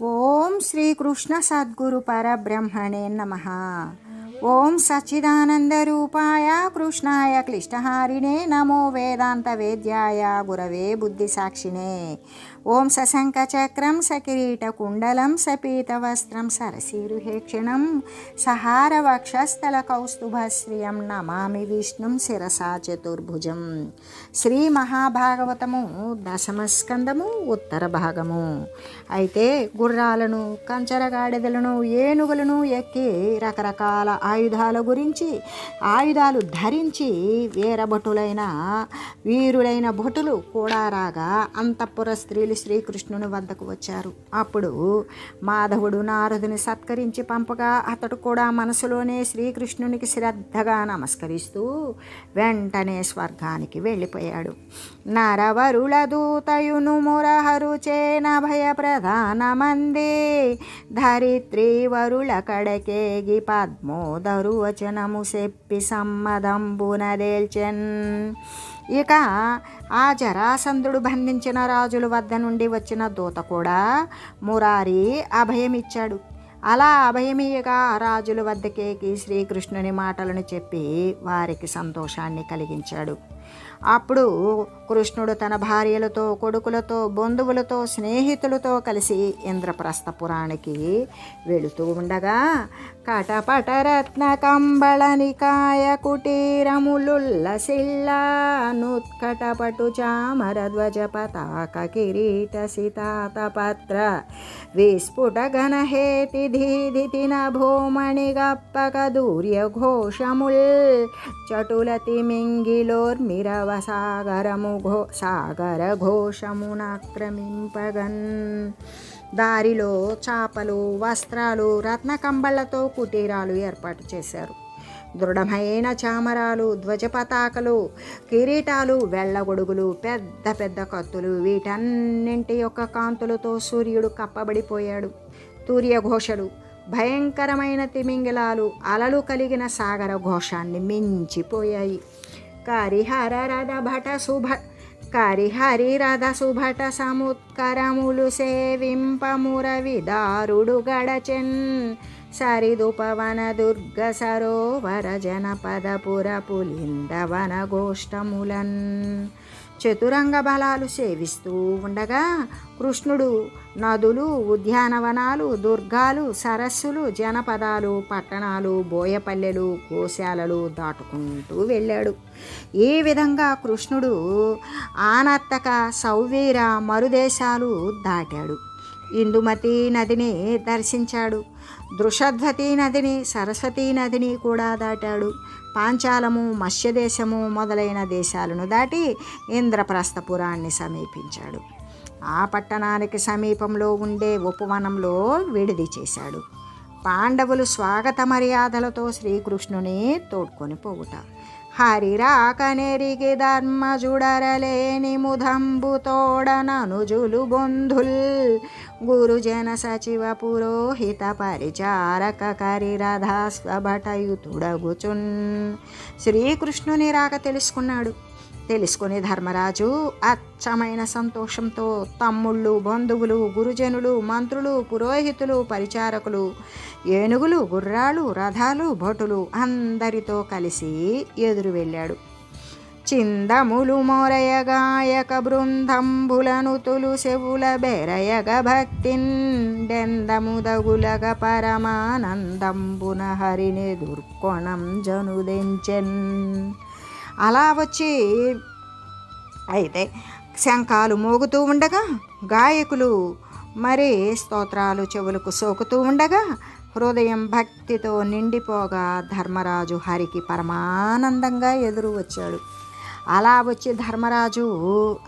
ఓం శ్రీకృష్ణ సద్గురు పరబ్రహ్మణే నమ. ఓం సచ్చిదానందరూపాయ కృష్ణాయ క్లిష్టహారిణే నమో వేదాంత వేద్యాయ గురవే బుద్ధిసాక్షిణే ఓం సశంఖ చక్రం సకిరీట కుండలం సపీతవస్త్రం సరసీరుహేక్షణం సహార వక్షస్థల కౌస్తుభశ్రియం నమామి విష్ణుం శిరసా చతుర్భుజం. శ్రీ మహాభాగవతము దశమస్కందము ఉత్తర భాగము. అయితే గుర్రాలను కంచరగాడిదలను ఏనుగులను ఎక్కి రకరకాల ఆయుధాల గురించి ఆయుధాలు ధరించి వీరభటులైన వీరులైన భటులు కూడా రాగా అంతఃపుర స్త్రీలు శ్రీకృష్ణుని వద్దకు వచ్చారు. అప్పుడు మాధవుడు నారదుని సత్కరించి పంపగా అతడు కూడా మనసులోనే శ్రీకృష్ణునికి శ్రద్ధగా నమస్కరిస్తూ వెంటనే స్వర్గానికి వెళ్ళిపోయాడు. నరవరుల దూతయును మురహరుచేన భయ ప్రధానమంది. ధరిత్రి వరుల కడకేగి పద్మోదరు వచనము చెప్పి సమ్మదంబునదేల్చెన్ ఇక ఆ జరాసంధుడు బంధించిన రాజుల వద్ద నుండి వచ్చిన దూత కూడా మురారి అభయమిచ్చాడు. అలా అభయమీయగా రాజుల వద్దకేకి శ్రీకృష్ణుని మాటలను చెప్పి వారికి సంతోషాన్ని కలిగించాడు. అప్పుడు కృష్ణుడు తన భార్యలతో కొడుకులతో బంధువులతో స్నేహితులతో కలిసి ఇంద్రప్రస్థపురానికి వెళుతూ ఉండగా కటపట రత్న కంబళ నికాయ కుటీరములుల్లసిల్లానుత్కటపటు చామర ధ్వజ పతాక కిరీట సితాతపత్ర విస్ఫుట ఘనహేతి ధీధితి భూమణి గప్పక దూర్య ఘోషముల్ చటులతి మింగిలోర్మిరవ సాగరము ఘో సాగర ఘోషమునాక్రమింపగన్ దారిలో చాపలు వస్త్రాలు రత్న కంబళ్ళతో కుటీరాలు ఏర్పాటు చేశారు. దృఢమైన చామరాలు ధ్వజ పతాకలు కిరీటాలు వెళ్ళగొడుగులు పెద్ద పెద్ద కత్తులు వీటన్నింటి యొక్క కాంతులతో సూర్యుడు కప్పబడిపోయాడు. సూర్యఘోషలు భయంకరమైన తిమింగిలాలు అలలు కలిగిన సాగర ఘోషాన్ని మించిపోయాయి. కారిహార రథ భట శుభ కారిహరి రథ సుభట సముత్కరములు సేవింపమురవి దారుడు గడచెన్. సరిదుపవన దుర్గ సరోవర జనపదపుర పులిందవన గోష్టములన్ చతురంగ బలాలు సేవిస్తూ ఉండగా కృష్ణుడు నదులు ఉద్యానవనాలు దుర్గాలు సరస్సులు జనపదాలు పట్టణాలు బోయపల్లెలు గోశాలలు దాటుకుంటూ వెళ్ళాడు. ఈ విధంగా కృష్ణుడు ఆనర్తక సౌవీర మరుదేశాలు దాటాడు. ఇందుమతి నదిని దర్శించాడు. దృషధ్వతి నదిని సరస్వతీ నదిని కూడా దాటాడు. పాంచాలము మత్స్యదేశము మొదలైన దేశాలను దాటి ఇంద్రప్రస్థపురాన్ని సమీపించాడు. ఆ పట్టణానికి సమీపంలో ఉండే ఉపవనంలో విడిది చేశాడు. పాండవులు స్వాగత మర్యాదలతో శ్రీకృష్ణుని తోడ్కొని పోవుట. హరిరాకనెరిగి ధర్మ జుడరలేని ముదంబు తోడననుజులు బొంధుల్. గురుజన సచివ పురోహిత పరిచారక కరిరథాస్వభటయుతుడగుచున్ శ్రీకృష్ణుని రాక తెలుసుకున్నాడు. తెలుసుకుని ధర్మరాజు అచ్చమైన సంతోషంతో తమ్ముళ్ళు బంధువులు గురుజనులు మంత్రులు పురోహితులు పరిచారకులు ఏనుగులు గుర్రాలు రథాలు భటులు అందరితో కలిసి ఎదురు వెళ్ళాడు. చిందములు మోరయ బృందంబులను బృందంబులనుతులు చెవుల బెరయగ భక్తిన్ డెందముదగులగ పరమానందంబున హరిని దుర్కోణం జనుదెంచెన్. అలా వచ్చి అయితే శంఖాలు మోగుతూ ఉండగా గాయకులు మరి స్తోత్రాలు చెవులకు సోకుతూ ఉండగా హృదయం భక్తితో నిండిపోగా ధర్మరాజు హరికి పరమానందంగా ఎదురు వచ్చాడు. అలా వచ్చి ధర్మరాజు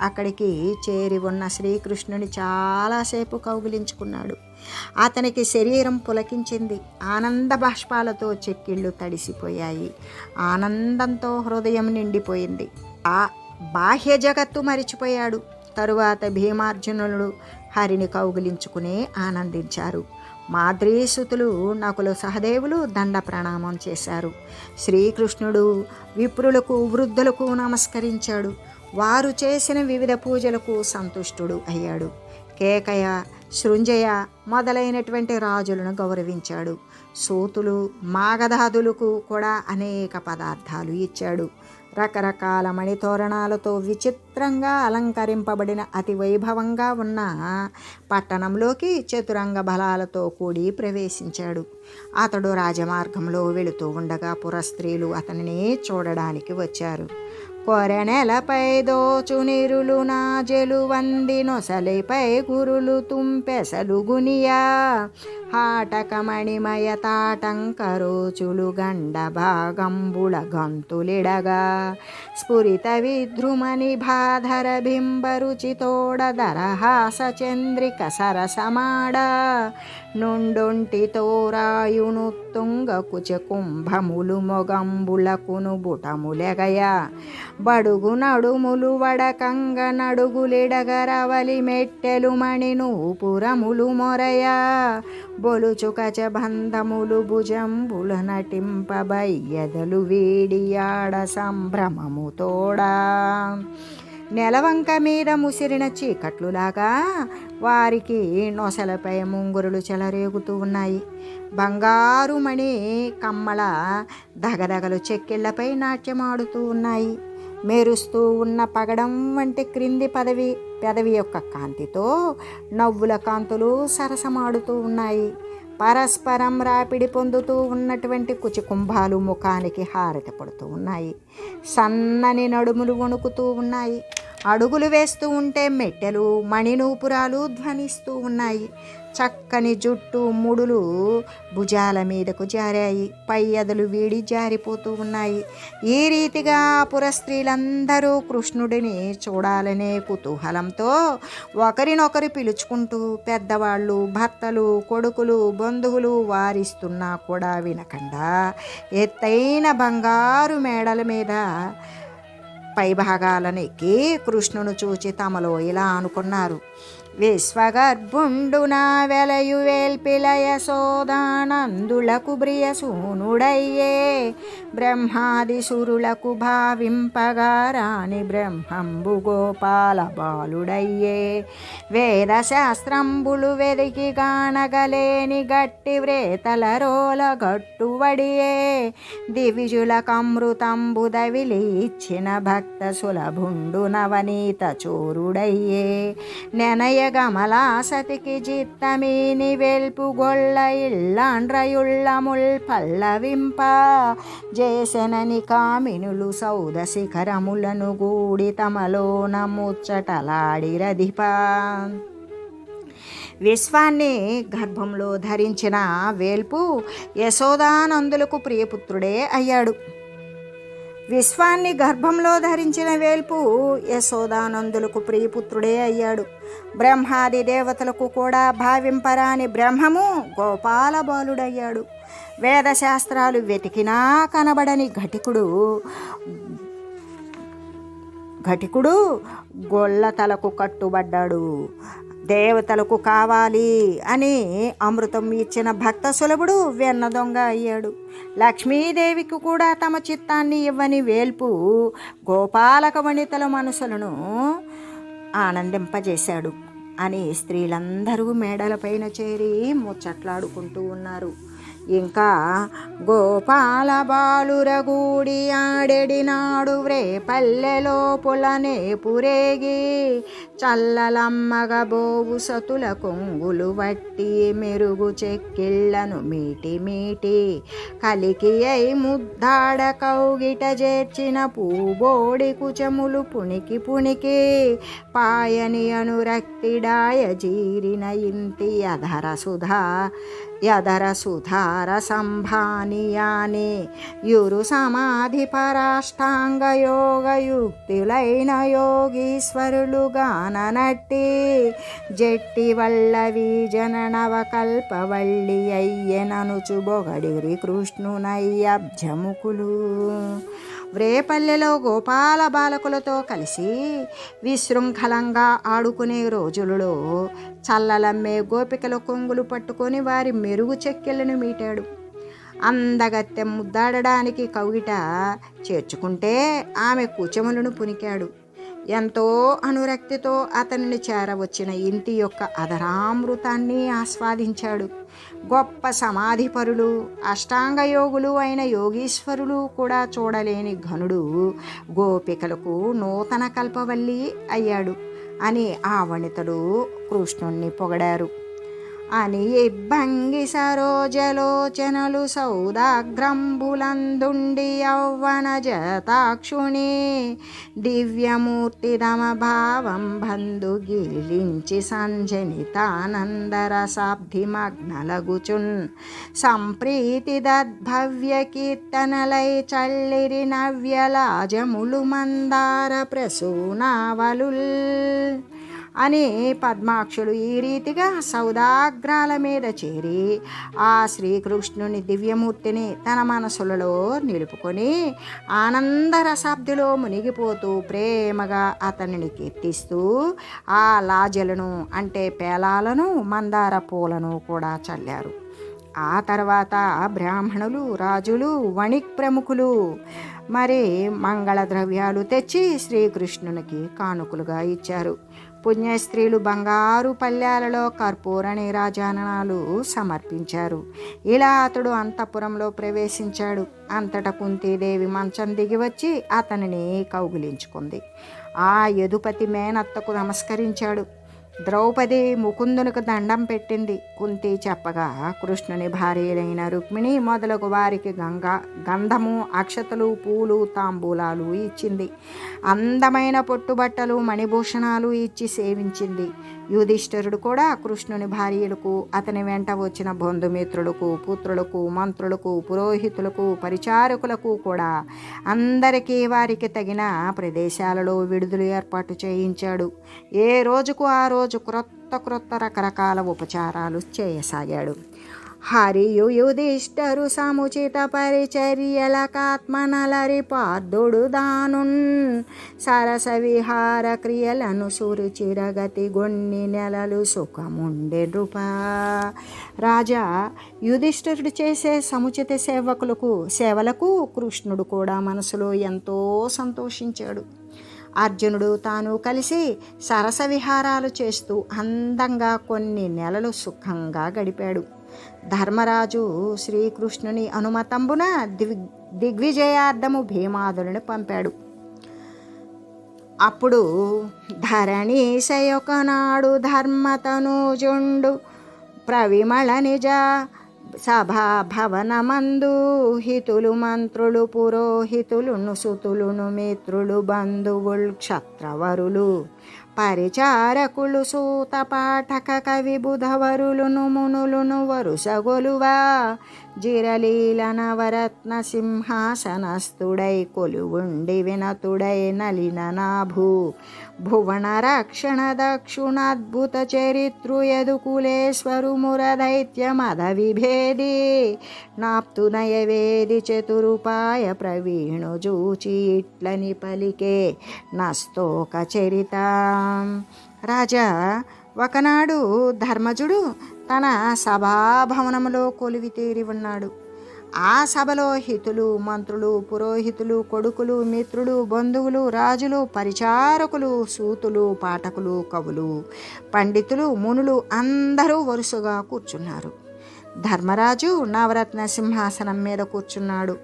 అక్కడికి చేరి ఉన్న శ్రీకృష్ణుని చాలాసేపు కౌగిలించుకున్నాడు. అతనికి శరీరం పులకించింది. ఆనంద బాష్పాలతో చెక్కిళ్ళు తడిసిపోయాయి. ఆనందంతో హృదయం నిండిపోయింది. ఆ బాహ్య జగత్తు మరిచిపోయాడు. తరువాత భీమార్జునులు హరిని కౌగిలించుకునే ఆనందించారు. మాద్రీసుతులు నకులు సహదేవులు దండ ప్రణామం చేశారు. శ్రీకృష్ణుడు విప్రులకు వృద్ధులకు నమస్కరించాడు. వారు చేసిన వివిధ పూజలకు సంతుష్టుడు అయ్యాడు. కేకయ శృంజయ మొదలైనటువంటి రాజులను గౌరవించాడు. సూతులు మాగధాదులకు కూడా అనేక పదార్థాలు ఇచ్చాడు. రకరకాల మణితోరణాలతో విచిత్రంగా అలంకరింపబడిన అతి వైభవంగా ఉన్న పట్టణంలోకి చతురంగ బలాలతో కూడి ప్రవేశించాడు. అతడు రాజమార్గంలో వెళుతూ ఉండగా పురస్త్రీలు అతనిని చూడడానికి వచ్చారు. కొరెనెలపై దోచు నిరులు నాజెలు వంది నొసలిపై గురులు తుంపెసలు గునియా హాటకమణిమయ తాటంకరోచులు గండ భాగంబుల గంతులిడగా. స్ఫురిత విద్రుమని బాధర బింబరుచితోడ చంద్రిక సరసమాడ నుండుంటి తోరాయును తుంగ కుచ కుంభములు మొగంబులకును బుటములెగయ బడుగు నడుములు వడకంగ నడుగులిడగరవలి మెట్టెలు మణిను పురములు మొరయ బొలుచుకచ బంధములు భుజంబుల నటింపబయ్యదలు వీడియాడ సంభ్రమము తోడా. నెలవంక మీద ముసిరిన చీకట్లులాగా వారికి నొసలపై ముంగురులు చెలరేగుతూ ఉన్నాయి. బంగారు మణి కమ్మల దగదగలు చెక్కిళ్ళపై నాట్యమాడుతూ ఉన్నాయి. మెరుస్తూ ఉన్న పగడం వంటి క్రింది పదవి పెదవి యొక్క కాంతితో నవ్వుల కాంతులు సరసమాడుతూ ఉన్నాయి. పరస్పరం రాపిడి పొందుతూ ఉన్నటువంటి కుచికుంభాలు ముఖానికి హారతి పడుతూ ఉన్నాయి. సన్నని నడుములు వణుకుతూ ఉన్నాయి. అడుగులు వేస్తూ ఉంటే మెట్టెలు మణినూపురాలు ధ్వనిస్తూ ఉన్నాయి. చక్కని జుట్టు ముడులు భుజాల మీదకు జారాయి. పై ఎదలు వీడి జారిపోతూ ఉన్నాయి. ఈ రీతిగా పుర స్త్రీలందరూ కృష్ణుడిని చూడాలనే కుతూహలంతో ఒకరినొకరు పిలుచుకుంటూ పెద్దవాళ్ళు భర్తలు కొడుకులు బంధువులు వారిస్తున్నా కూడా వినకుండా. ఎత్తైన బంగారు మేడల మీద పైభాగాలను ఎక్కి కృష్ణును చూచి తమలో ఇలా అనుకున్నారు. విశ్వగర్భుండునా వెలయువేల్పిలయ సోదానందులకు బ్రియసూనుడయ్యే బ్రహ్మాదిసురులకు భావింపగారాని బ్రహ్మంబు గోపాల బాలుడయ్యే వేద శాస్త్రంబులు వెదికి గానగలేని గట్టి వ్రేతల రోల గట్టువడియే. దివిజులకమృతంబుదవిలి ఇచ్చిన భక్త సులభుండు నవనీత చోరుడయ్యే. నెనయ గమలాసతికి జిత్తమీని వెల్పు గొల్ల ఇల్లాండ్రయుళ్ళ ముల్ పల్లవింప. జేసనని కామినులు సౌద శిఖరములను గూడి తమలోన ముచ్చటలాడిరధిపా. విశ్వాన్ని గర్భంలో ధరించిన వేల్పు యశోదానందులకు ప్రియపుత్రుడే అయ్యాడు. విశ్వాన్ని గర్భంలో ధరించిన వేల్పు యశోదానందులకు ప్రియపుత్రుడే అయ్యాడు. బ్రహ్మాది దేవతలకు కూడా భావింపరాని బ్రహ్మము గోపాల బాలుడయ్యాడు వేదశాస్త్రాలు వెతికినా కనబడని ఘటికుడు ఘటికుడు గొల్ల తలకు కట్టుబడ్డాడు. దేవతలకు కావాలి అని అమృతం ఇచ్చిన భక్త సులభుడు వెన్న దొంగ అయ్యాడు. లక్ష్మీదేవికి కూడా తమ చిత్తాన్ని ఇవ్వని వేల్పు గోపాలక వనితల మనసులను ఆనందింపజేశాడు అని స్త్రీలందరూ మేడలపైన చేరి ముచ్చట్లాడుకుంటూ ఉన్నారు. ఇంకా గోపాల బాలురగూడి ఆడెడినాడు వ్రే పల్లెలో పులనే పురేగి చల్లలమ్మగ బోవు సతుల కొంగులు వట్టి మెరుగు చెక్కిళ్ళను మీటి మీటి కలికి అయి ముద్దాడ కౌగిట చేర్చిన పూబోడి కుచములు పుణికి పుణికి పాయని అనురక్తిడాయ జీరిన ఇంతి అధర సుధా యదర సుధార సంభానియాని యురు సమాధి పరాష్టాంగ యోగ యుక్తులైన యోగీశ్వరులు గాననట్టి జట్టి వల్లవి జననవ కల్పవల్లి అయ్యెననుచు బొగడిరి కృష్ణునయ్యబ్జముకులు. వ్రేపల్లెలో గోపాల బాలకులతో కలిసి విశృంఖలంగా ఆడుకునే రోజులలో చల్లలమ్మే గోపికల కొంగులు పట్టుకొని వారి మెరుగు చెక్కెలను మీటాడు. అందగత్తె ముద్దాడడానికి కవిట చేర్చుకుంటే ఆమె కుచములను పునికాడు ఎంతో అనురక్తితో అతనిని చేరవచ్చిన ఇంటి యొక్క అధరామృతాన్ని ఆస్వాదించాడు. గొప్ప సమాధిపరులు అష్టాంగ యోగులు అయిన యోగీశ్వరులు కూడా చూడలేని ఘనుడు గోపికలకు నూతన కల్పవల్లి అయ్యాడు అని ఆ వనితలు కృష్ణుణ్ణి పొగడారు. అని ఇబ్బంగి సరోజలోచనలు సౌదాగ్రంబులందుండి యౌవన జతాక్షుని దివ్యమూర్తిదమ భావం బంధు గీలించి సంజనితానందరసాబ్ధి మగ్నలగుచున్ సంప్రీతి దద్భవ్య కీర్తనలై చల్లిరి నవ్యలాజములు మందార ప్రసూనావలుల్. అని పద్మాక్షుడు ఈ రీతిగా సౌదాగ్రాల మీద చేరి ఆ శ్రీకృష్ణుని దివ్యమూర్తిని తన మనసులలో నిలుపుకొని ఆనందరసాబ్దిలో మునిగిపోతూ ప్రేమగా అతనిని కీర్తిస్తూ ఆ లాజలను అంటే పేలాలను మందార పూలను కూడా చల్లారు. ఆ తర్వాత బ్రాహ్మణులు రాజులు వణిక్ ప్రముఖులు మరి మంగళ ద్రవ్యాలు తెచ్చి శ్రీకృష్ణునికి కానుకలుగా ఇచ్చారు. పుణ్యస్త్రీలు బంగారు పల్లెలలో కర్పూర నీరాజనాలు సమర్పించారు. ఇలా అతడు అంతఃపురంలో ప్రవేశించాడు. అంతటా కుంతీదేవి మంచం దిగి వచ్చి అతనిని కౌగిలించుకుంది. ఆ యదుపతి మేనత్తకు నమస్కరించాడు. ద్రౌపది ముకుందునికి దండం పెట్టింది. కుంతి చెప్పగా కృష్ణుని భార్యలైన రుక్మిణి మొదలగు వారికి గంగా గంధము అక్షతలు పూలు తాంబూలాలు ఇచ్చింది. అందమైన పొట్టుబట్టలు మణిభూషణాలు ఇచ్చి సేవించింది. యుధిష్ఠరుడు కూడా కృష్ణుని భార్యలకు అతని వెంట వచ్చిన బంధుమిత్రులకు పుత్రులకు మంత్రులకు పురోహితులకు పరిచారకులకు కూడా అందరికీ వారికి తగిన ప్రదేశాలలో విడుదల ఏర్పాటు చేయించాడు. ఏ రోజుకు ఆ రోజు క్రొత్త క్రొత్త రకరకాల ఉపచారాలు చేయసాగాడు. హరియు యుధిష్ఠరు సముచిత పరిచర్యలకాత్మనలరి పార్థుడు దానున్. సరస విహార క్రియలను సురుచిరగతి గొన్ని నెలలు సుఖముండే నృప. రాజా యుధిష్ఠరుడు చేసే సముచిత సేవకులకు సేవలకు కృష్ణుడు కూడా మనసులో ఎంతో సంతోషించాడు. అర్జునుడు తాను కలిసి సరస విహారాలు చేస్తూ అందంగా కొన్ని నెలలు సుఖంగా గడిపాడు. ధర్మరాజు శ్రీకృష్ణుని అనుమతంబున దిగ్ దిగ్విజయార్థము భీమాదులను పంపాడు. అప్పుడు ధరణీశయొకనాడు ధర్మతనూజుండు ప్రవిమళ నిజ సభాభవనమందు హితులు మంత్రులు పురోహితులును సుతులును మిత్రులు బంధువులు క్షత్రవరులు పరిచారకులు సూత పాఠక కవి బుధవరులును మునులును వరుసగొలువా. జిరలీల నవరత్న సింహాసనస్థుడై కొలువుండి వినతుడై నలిన నాభూ యదుకులేశ్వరు మురదైత్య మద విభేది నాప్తునయవేది చతురుపాయ ప్రవీణు జూచి ఇట్లని పలికే నస్తోక చరిత రాజా ఒకనాడు ధర్మజుడు తన సభాభవనములో కొలివి తీరి ఉన్నాడు. ఆ సభలో హితులు మంత్రులు పురోహితులు కొడుకులు మిత్రులు బంధువులు రాజులు పరిచారకులు సూతులు పాఠకులు కవులు పండితులు మునులు అందరూ వరుసగా కూర్చున్నారు. ధర్మరాజు నవరత్న సింహాసనం మీద కూర్చున్నాడు.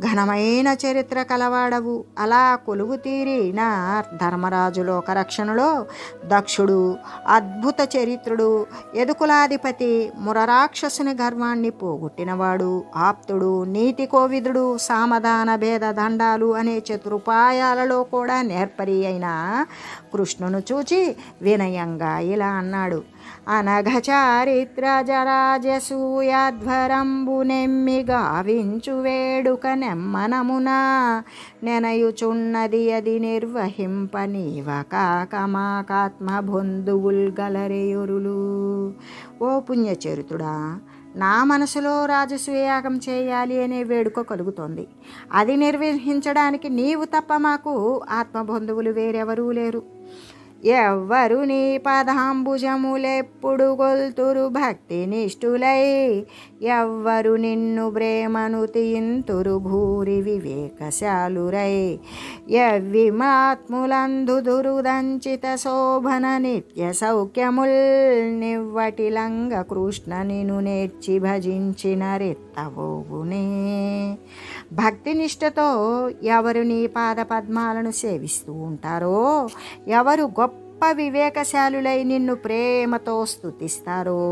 ఘనమైన చరిత్ర కలవాడవు అలా కొలువు తీరిన ధర్మరాజు లోకరక్షణలో దక్షుడు అద్భుత చరిత్రుడు ఎదుకులాధిపతి మురరాక్షసుని గర్వాన్ని పోగొట్టినవాడు ఆప్తుడు నీతి కోవిదుడు సామధాన భేద దండాలు అనే చతురుపాయాలలో కూడా నేర్పరి అయిన కృష్ణును చూచి వినయంగా ఇలా అన్నాడు. అనఘ నెమ్మి గావించు వేడుక నెమ్మనమున నెనయుచున్నది అది నిర్వహింప నీవ కాకమాకాత్మ బంధువుల్ గలరేయురులు ఓ పుణ్యచరితుడా నా మనసులో రాజసూయాగం చేయాలి అనే వేడుక కలుగుతోంది. అది నిర్వహించడానికి నీవు తప్ప మాకు ఆత్మబంధువులు వేరెవరూ లేరు. ఎవ్వరు నీ పదాంబుజములెప్పుడు గొల్తురు భక్తి నిష్ఠులై? ఎవ్వరు నిన్ను ప్రేమను తీంతురు భూరి వివేకశాలురై? ఎవ్విమాత్ములందు దురుదంచిత శోభన నిత్య సౌఖ్యముల్ నివ్వటిలంగ కృష్ణ నిను నేర్చి భజించిన రెత్తబోగునే భక్తినిష్టతో ఎవరు నీ పాద పద్మాలను సేవిస్తూ ఉంటారో ఎవరు గొప్ప వివేకశాలులై నిన్ను ప్రేమతో స్థుతిస్తారు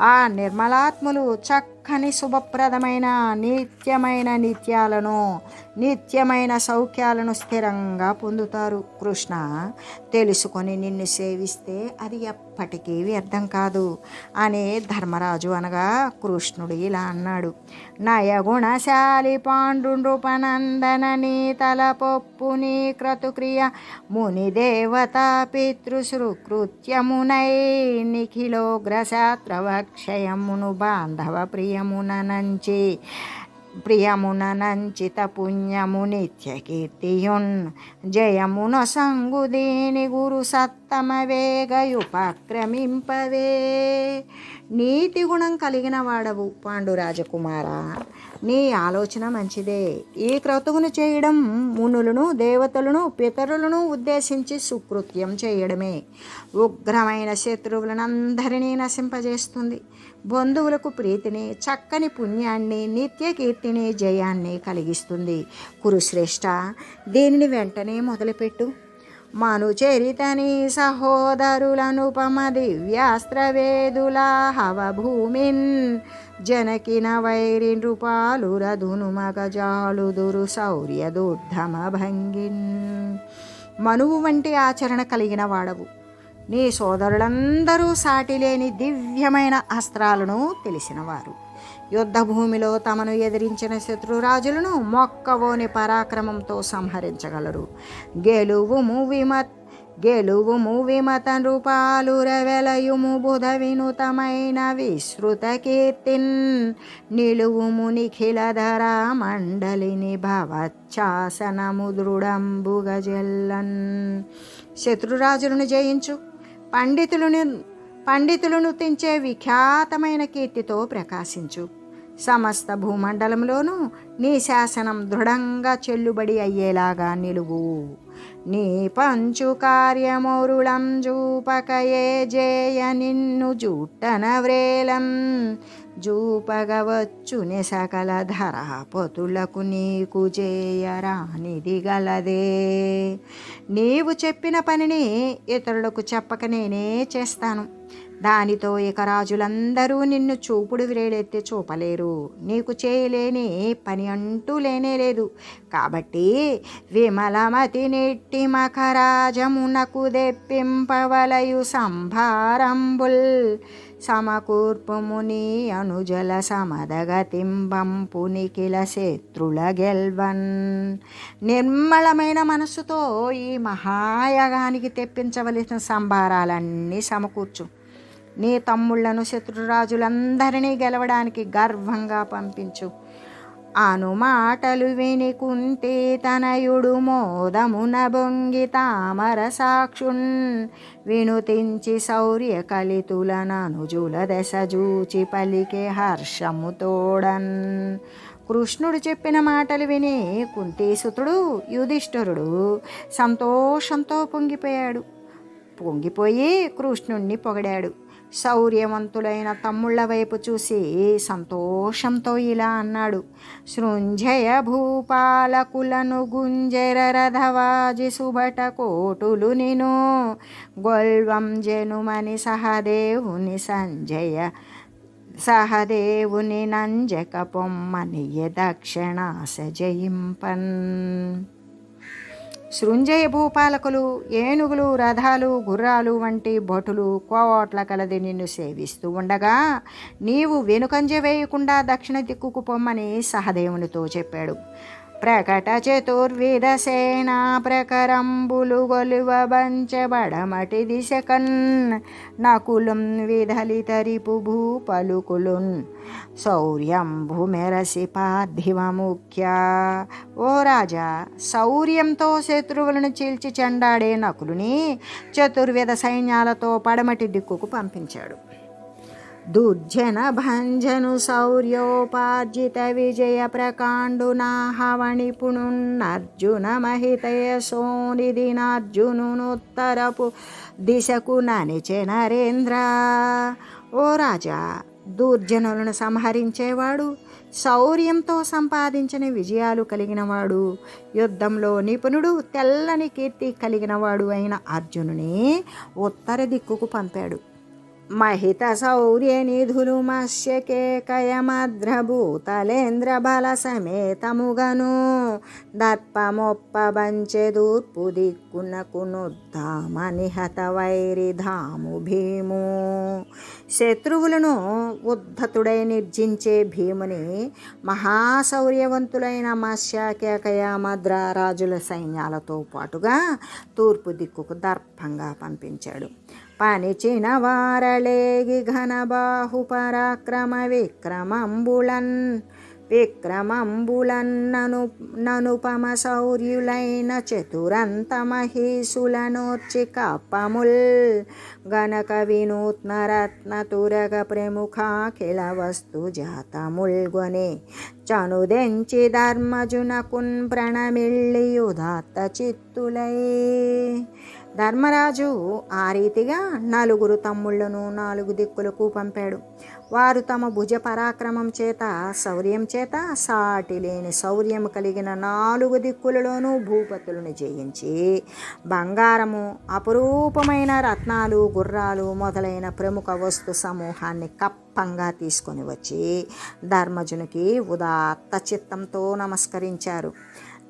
ఆ నిర్మలాత్ములు చక్క చక్కని శుభప్రదమైన నిత్యమైన నిత్యాలను నిత్యమైన సౌఖ్యాలను స్థిరంగా పొందుతారు కృష్ణ. తెలుసుకొని నిన్ను సేవిస్తే అది ఎప్పటికీ వ్యర్థం కాదు అనే ధర్మరాజు అనగా కృష్ణుడు ఇలా అన్నాడు. నయగుణశాలి పాండునృపనందన నీ తలపొప్పు నీ క్రతుక్రియ ముని దేవత పితృశ్రుకృత్యమునై నిఖిలోగ్రశాత్రవక్షయమును బాంధవ ప్రియ. ప్రియమునంచి నంచిత పుణ్యము నిత్య కీర్తియున్ జయమున సంగు దీని గురు సత్తమ వేగయుపక్రమింపవే నీతి గుణం కలిగిన వాడవు పాండురాజకుమార. నీ ఆలోచన మంచిదే. ఈ క్రతువును చేయడం మునులను దేవతలను పితరులను ఉద్దేశించి సుకృత్యం చేయడమే. ఉగ్రమైన శత్రువులను అందరినీ నశింపజేస్తుంది. బంధువులకు ప్రీతిని చక్కని పుణ్యాన్ని నిత్య కీర్తిని జయాన్ని కలిగిస్తుంది. కురుశ్రేష్ఠ దీనిని వెంటనే మొదలుపెట్టు. మను చరితని సహోదరులనుపమ దివ్యాస్త్రవేదుల హవ భూమిన్ జనకిన వైరి నృపాలు రధును మగజాలుదురు శౌర్య దుర్ధమ భంగిన్ మనువు వంటి ఆచరణ కలిగిన వాడవు. నీ సోదరులందరూ సాటిలేని దివ్యమైన అస్త్రాలను తెలిసినవారు. యుద్ధభూమిలో తమను ఎదిరించిన శత్రురాజులను మొక్కవోని పరాక్రమంతో సంహరించగలరు. గెలువుము విమత్ గెలువుము విమత నృపాలు రవెలయుము బుధ వినుతమైన విశ్రుత కీర్తిన్. నిలువుము నిఖిలధర మండలిని భవచ్చాసనము దృఢంబుగజెల్లన్. శత్రురాజులను జయించు. పండితులను పండితులను తెంచే విఖ్యాతమైన కీర్తితో ప్రకాశించు. సమస్త భూమండలంలోనూ నీ శాసనం దృఢంగా చెల్లుబడి అయ్యేలాగా నిలువు. నీ పంచు కార్యమౌరుళం జూపకయే జేయ నిన్ను జూట్టన వ్రేలం. జూపగవచ్చుని సకల ధరాపతులకు నీకు చేయరానిది గలదే. నీవు చెప్పిన పనిని ఇతరులకు చెప్పక నేనే చేస్తాను. దానితో ఇక రాజులందరూ నిన్ను చూపుడు వ్రేడెత్తి చూపలేరు. నీకు చేయలేని పని అంటూ లేనే లేదు. కాబట్టి విమలమతి నెట్టి మకరాజమునకు దెప్పింపవలయు సంభారంబుల్. సమకూర్పుముని అనుజల సమదగతింబంపుని నిఖిల శత్రుల గెల్వన్. నిర్మలమైన మనస్సుతో ఈ మహాయగానికి తెప్పించవలసిన సంభారాలన్నీ సమకూర్చు. నీ తమ్ముళ్ళను శత్రురాజులందరినీ గెలవడానికి గర్వంగా పంపించు. అనుమాటలు మాటలు విని తనయుడు మోదమున బొంగి తామర సాక్షున్. వినుతించి శౌర్య కలితులననుజుల దశ జూచి పలికే హర్షము తోడన్. కృష్ణుడు చెప్పిన మాటలు విని కుంతీసుతుడు యుధిష్ఠరుడు సంతోషంతో పొంగిపోయాడు. పొంగిపోయి కృష్ణుణ్ణి పొగిడాడు. శౌర్యవంతులైన తమ్ముళ్ళ వైపు చూసి సంతోషంతో ఇలా అన్నాడు. సృంజయ భూపాలకులను గుంజర రథవాజి సుభట కోటులు నిను. గొల్వం జనుమని సహదేవుని సంజయ సహదేవుని నంజక పొమ్మని దక్షిణాశ జయింపన్. శృంజయ భూపాలకులు ఏనుగులు రథాలు గుర్రాలు వంటి భటులు కోవట్ల కలది నిన్ను సేవిస్తూ ఉండగా నీవు వెనుకంజ వేయకుండా దక్షిణ దిక్కుకు పొమ్మని సహదేవునితో చెప్పాడు. ప్రకట చతుర్విధ సేనా ప్రకరంబులు గొలువ దిశకన్ నకులం విధలితరిపు భూపలుకులున్. శౌర్యంభు మెరసి పార్థివ ముఖ్య ఓ రాజా శౌర్యంతో శత్రువులను చీల్చి చెండాడే నకులుని చతుర్విధ సైన్యాలతో పడమటి దిక్కుకు పంపించాడు. దుర్జన భంజను శౌర్యోపార్జిత విజయ ప్రకాండునాహవణిపుణున్నర్జున మహితయ సోనిదినార్జునునుత్తరపు దిశకు ననిచె నరేంద్ర ఓ రాజా దుర్జనులను సంహరించేవాడు శౌర్యంతో సంపాదించిన విజయాలు కలిగినవాడు యుద్ధంలో నిపుణుడు తెల్లని కీర్తి కలిగినవాడు అయిన అర్జునుని ఉత్తర దిక్కుకు పంపాడు. మహిత శౌర్య నిధులు మత్స్యకేకయమద్రభూతలేంద్ర బల సమేతముగను దర్పమొప్పబంచె దూర్పు దిక్కునకునుద్దామని హత వైరిధాము భీము శత్రువులను ఉద్ధతుడై నిర్జించే భీముని మహాశౌర్యవంతులైన మత్స్యకేకయమద్ర రాజుల సైన్యాలతో పాటుగా తూర్పు దిక్కుకు దర్పంగా పంపించాడు పనిచిన వారలేగి ఘనబాహు పరాక్రమ విక్రమంబులన్ విక్రమంబులన్నను ననుపమ శౌర్యులైన చతురంత మహీసులనోర్చి కప్పముల్ గణక వినూత్న రత్న తురగ ప్రముఖాఖిల వస్తు జాతముల్గొని చనుదెంచి ధర్మజునకున్ ప్రణమిళ్ళి ప్రణమిళ్ళియుదాత్త చిత్తులై ధర్మరాజు ఆ రీతిగా నలుగురు తమ్ముళ్ళను నాలుగు దిక్కులకు పంపాడు. వారు తమ భుజ పరాక్రమం చేత శౌర్యం చేత సాటి లేని శౌర్యం కలిగిన నాలుగు దిక్కులలోనూ భూపతులను జయించి బంగారము అపురూపమైన రత్నాలు గుర్రాలు మొదలైన ప్రముఖ వస్తు సమూహాన్ని కప్పంగా తీసుకొని వచ్చి ధర్మజునికి ఉదాత్త చిత్తంతో నమస్కరించారు.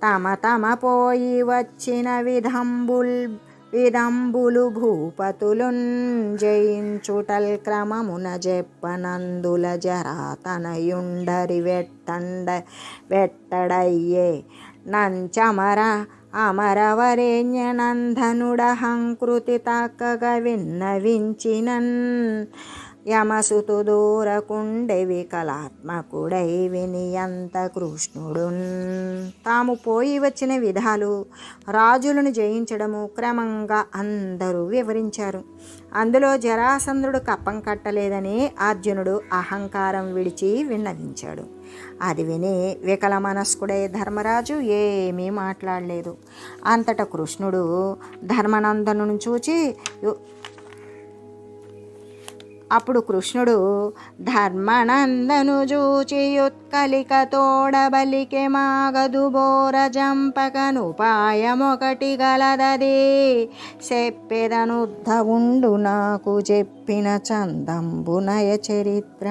తమ తమ పోయి వచ్చిన విధంబుల్ విదంబులు భూపతులున్ జయించుటల్ క్రమమున జెప్పనందుల జరాతనయుండరి వెట్టండ వెట్టడయ్యే నంచమర అమరవరేణ్యనందనుడహంకృతి నందనుడహంకృతి విన్నవించినన్ యమసుతు దూరకుండె వికలాత్మకుడై వినియంత కృష్ణుడు తాము పోయి వచ్చిన విధాలు రాజులను జయించడము క్రమంగా అందరూ వివరించారు. అందులో జరాసంధుడు కప్పం కట్టలేదని అర్జునుడు అహంకారం విడిచి విన్నవించాడు. అది విని వికల మనస్కుడై ధర్మరాజు ఏమీ మాట్లాడలేదు. అంతటా కృష్ణుడు ధర్మనందను చూచి అప్పుడు కృష్ణుడు ధర్మనందను చూచియుత్కలిక తోడబలికి మాగదు బోర జంపకనుపాయమొకటి గలదది. చెప్పెదనుద్ధవుండు నాకు చెప్పిన చందంబునయ చరిత్ర.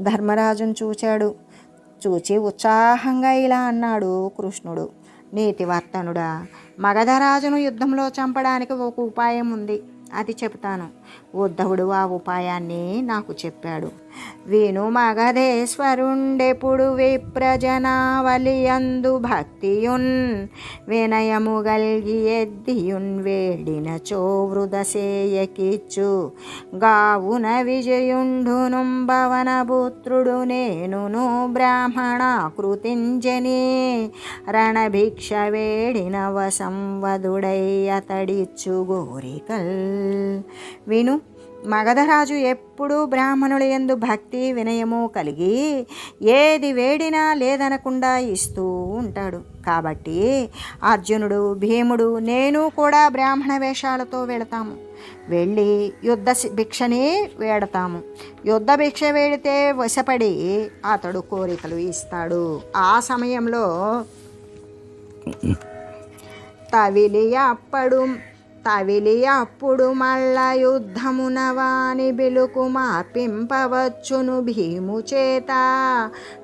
ధర్మరాజును చూచాడు. చూచి ఉత్సాహంగా ఇలా అన్నాడు కృష్ణుడు. నీతివర్తనుడా మగధరాజును యుద్ధంలో చంపడానికి ఒక ఉపాయం ఉంది. అది చెబుతాను. ఉద్ధవుడు ఆ ఉపాయాన్ని నాకు చెప్పాడు. విను మగధేశ్వరుండెప్పుడు విప్రజనావలి అందు భక్తియున్ వినయము గల్గి ఎద్దియున్ వేడిన చోవృదసేయకిచ్చు గావున విజయుండును భవనపుత్రుడు నేనును బ్రాహ్మణాకృతింజని రణభిక్ష వేడిన వసంవదుడై అతడిచ్చు గోరికల్. విను మగధరాజు ఎప్పుడూ బ్రాహ్మణుల ఎందు భక్తి వినయము కలిగి ఏది వేడినా లేదనకుండా ఇస్తూ ఉంటాడు. కాబట్టి అర్జునుడు భీముడు నేను కూడా బ్రాహ్మణ వేషాలతో వెళతాము. వెళ్ళి యుద్ధ భిక్షని వేడతాము. యుద్ధ భిక్ష వేడితే వశపడి అతడు కోరికలు ఇస్తాడు. ఆ సమయంలో తవిలి అప్పడు తవిలి అప్పుడు మళ్ళ యుద్ధమున వాని బిలుకు మార్పింపవచ్చును భీము చేత.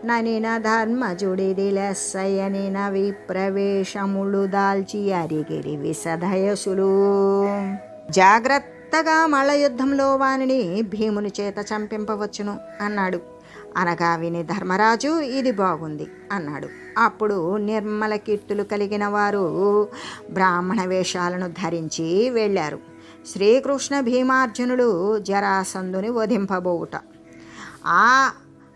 ననిన ధర్మజుడిది లెస్సయనిన విప్రవేశములు దాల్చి అరిగిరి విసధయసులు జాగ్రత్తగా మళ్ళ యుద్ధంలో వానిని భీముని చేత చంపింపవచ్చును అన్నాడు. అనగా విని ధర్మరాజు ఇది బాగుంది అన్నాడు. అప్పుడు నిర్మల కీర్తులు కలిగిన వారు బ్రాహ్మణ వేషాలను ధరించి వెళ్ళారు. శ్రీకృష్ణ భీమార్జునుడు జరాసంధుని వధింపబోవుట. ఆ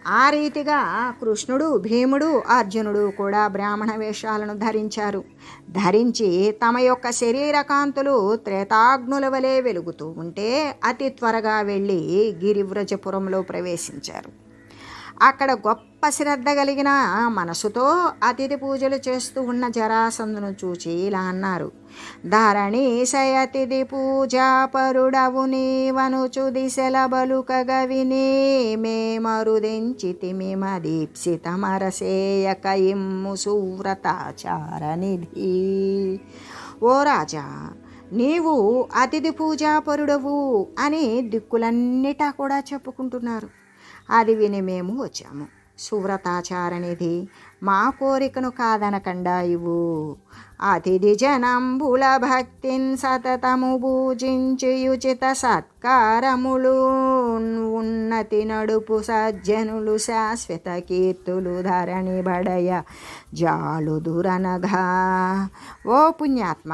ఆ రీతిగా కృష్ణుడు భీముడు అర్జునుడు కూడా బ్రాహ్మణ వేషాలను ధరించారు. ధరించి తమ యొక్క శరీర కాంతులు త్రేతాగ్నుల వలె వెలుగుతూ ఉంటే అతి త్వరగా వెళ్ళి గిరివ్రజపురంలో ప్రవేశించారు. అక్కడ గొప్ప శ్రద్ధ కలిగిన మనసుతో అతిథి పూజలు చేస్తూ ఉన్న జరాసందును చూచి ఇలా అన్నారు. ధరణి సయతిథి పూజా పరుడవు నీవనుచు దిశల బలుకగ విని మేమరుదించితిమిమ దీప్సితమరసేయక ఇమ్ము సువ్రతాచారనిధి. ఓ రాజా నీవు అతిథి పూజాపరుడవు అని దిక్కులన్నిటా కూడా చెప్పుకుంటున్నారు. అది విని మేము వచ్చాము. సువ్రతాచారనిధి మా కోరికను కాదనకండా ఇవు అతిథి జనంబుల భక్తిన్ సతతము పూజించియుచిత సత్కారములు. ఉన్నతి నడుపు సజ్జనులు శాశ్వత కీర్తులు ధరణి బడయ జాలు దురనగా ఓ పుణ్యాత్మ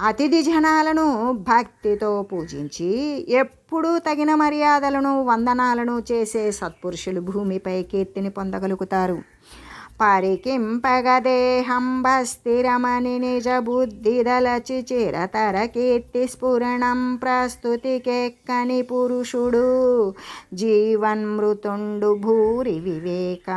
అతిథి జనాలను భక్తితో పూజించి ఎప్పుడూ తగిన మర్యాదలను వందనాలను చేసే సత్పురుషులు భూమిపై కీర్తిని పొందగలుగుతారు. పరికింపగదేహంబస్థిరమని నిజ బుద్ధిదలచి చిరతర కీర్తి స్ఫురణం ప్రస్తుతికెక్కని పురుషుడు జీవన్మృతుండు భూరి వివేక.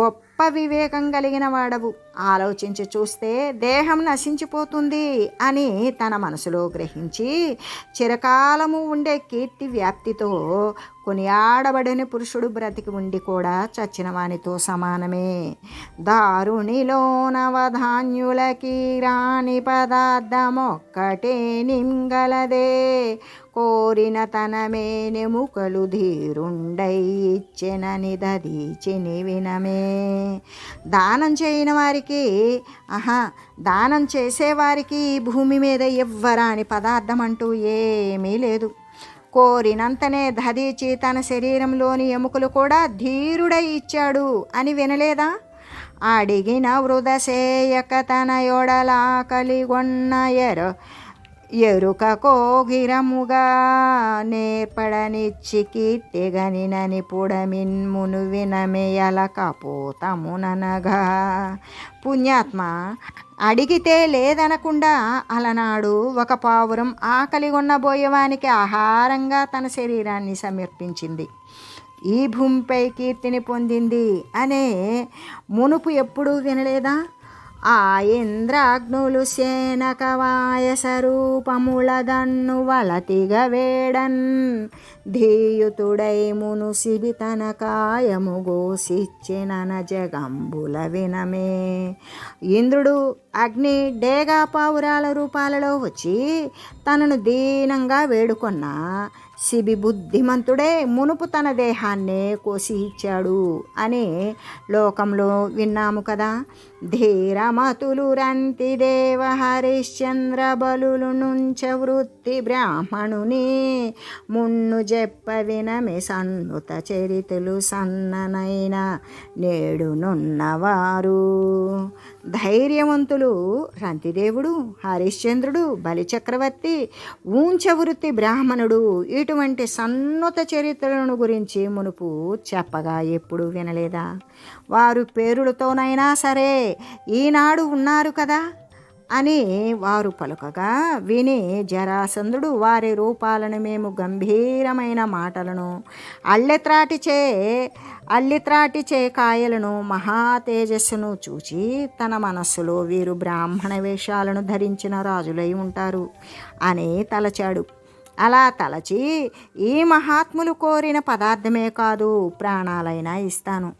గొప్ప వివేకం కలిగిన వాడవు. ఆలోచించి చూస్తే దేహం నశించిపోతుంది అని తన మనసులో గ్రహించి చిరకాలము ఉండే కీర్తి వ్యాప్తితో కొనియాడబడని పురుషుడు బ్రతికి ఉండి కూడా చచ్చిన వానితో సమానమే. దారుణిలో నవధాన్యులకి రాని పదార్థమొక్కటే నింగలదే. కోరిన తనమే నెముకలు ధీరుండై ఇచ్చెనని దదీచిని వినమే. దానం చేయని వారికి ఆహా దానం చేసేవారికి భూమి మీద ఇవ్వరాని పదార్థం అంటూ ఏమీ లేదు. కోరినంతనే ధదీచి తన శరీరంలోని ఎముకలు కూడా ధీరుడై ఇచ్చాడు అని వినలేదా? అడిగిన వృధసేయక తన యొడలా కలిగొన్న ఎరుక కోగిరముగా నేర్పడనిచ్చి మును వినమేయల వినమేయలకపోతముననగా పుణ్యాత్మ అడిగితే లేదనకుండా అలనాడు ఒక పావురం ఆకలి ఉన్నబోయేవానికి ఆహారంగా తన శరీరాన్ని సమర్పించింది. ఈ భూమిపై కీర్తిని పొందింది అనే మునుపు ఎప్పుడూ వినలేదా? ఆ ఇంద్రాగ్నులు సేనకవాయ స్వరూపములదన్ను వలతిగ వేడన్. ధీయుతుడై మునుసిబి తన కాయము గోసిచ్చిన జగంబుల వినమే. ఇంద్రుడు అగ్ని డేగా పావురాల రూపాలలో వచ్చి తనను దీనంగా వేడుకొన్నా శిబి బుద్ధిమంతుడే మునుపు తన దేహాన్నే కోసి ఇచ్చాడు అని లోకంలో విన్నాము కదా. ధీరమతులు రంతి దేవ హరిశ్చంద్ర బలులు నుంచ వృత్తి బ్రాహ్మణుని మున్ను చెప్ప వినమి సన్నుత చరితులు సన్ననైన నేడునున్నవారు ధైర్యవంతులు రంతిదేవుడు హరిశ్చంద్రుడు బలిచక్రవర్తి ఊంచవృత్తి బ్రాహ్మణుడు ఇటువంటి సన్నత చరిత్రలను గురించి మునుపు చెప్పగా ఎప్పుడు వినలేదా? వారు పేరులతోనైనా సరే ఈనాడు ఉన్నారు కదా? అని వారు పలుకగా విని జరాసంధుడు వారి రూపాలను మేము గంభీరమైన మాటలను అల్లెత్రాటిచే అల్లిత్రాటిచే కాయలను మహాతేజస్సును చూచి తన మనస్సులో వీరు బ్రాహ్మణ వేషాలను ధరించిన రాజులై ఉంటారు అని తలచాడు. అలా తలచి ఈ మహాత్ములు కోరిన పదార్థమే కాదు ప్రాణాలైనా ఇస్తాను.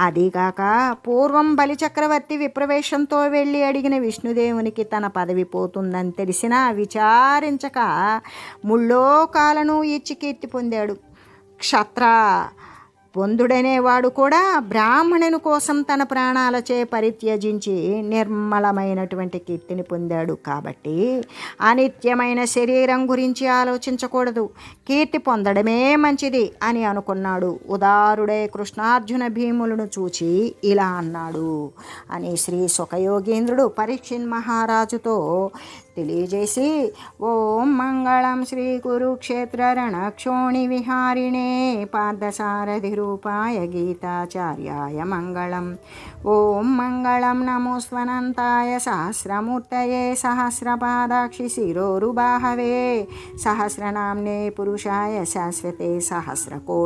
అదీగాక పూర్వం బలిచక్రవర్తి విప్రవేశంతో వెళ్ళి అడిగిన విష్ణుదేవునికి తన పదవి పోతుందని తెలిసినా విచారించక ముళ్ళోకాలను ఇచ్చి కీర్తి పొందాడు. క్షత్ర పొందుడనేవాడు కూడా బ్రాహ్మణుని కోసం తన ప్రాణాలచే పరిత్యజించి నిర్మలమైనటువంటి కీర్తిని పొందాడు కాబట్టి అనిత్యమైన శరీరం గురించి ఆలోచించకూడదు. కీర్తి పొందడమే మంచిది అని అనుకున్నాడు. ఉదారుడే కృష్ణార్జున భీములను చూచి ఇలా అన్నాడు. అని శ్రీ సుఖయోగేంద్రుడు పరీక్షిన్ మహారాజుతో ತಿಳಿಜಿಸಿ ಓಂ ಮಂಗಳಂ ಶ್ರೀ ಕುರುಕ್ಷೇತ್ರ ರಣಕ್ಷೋಣಿ ವಿಹಾರಿಣೇ ಪಾದಸಾರಥಿ ರೂಪಾಯ ಗೀತಾಚಾರ್ಯಾಯ ಮಂಗಳಂ ಓಂ ಮಂಗಳಂ ನಮೋಸ್ವನಂತಾಯ ಸಹಸ್ರಮೂರ್ತಯೇ ಸಹಸ್ರಪಾದಾಕ್ಷಿ ಶಿರೋರುಬಾಹವೇ ಸಹಸ್ರನಾಮ್ನೇ ಪುರುಷಾಯ ಶಾಶ್ವತೆ ಸಹಸ್ರಕೋ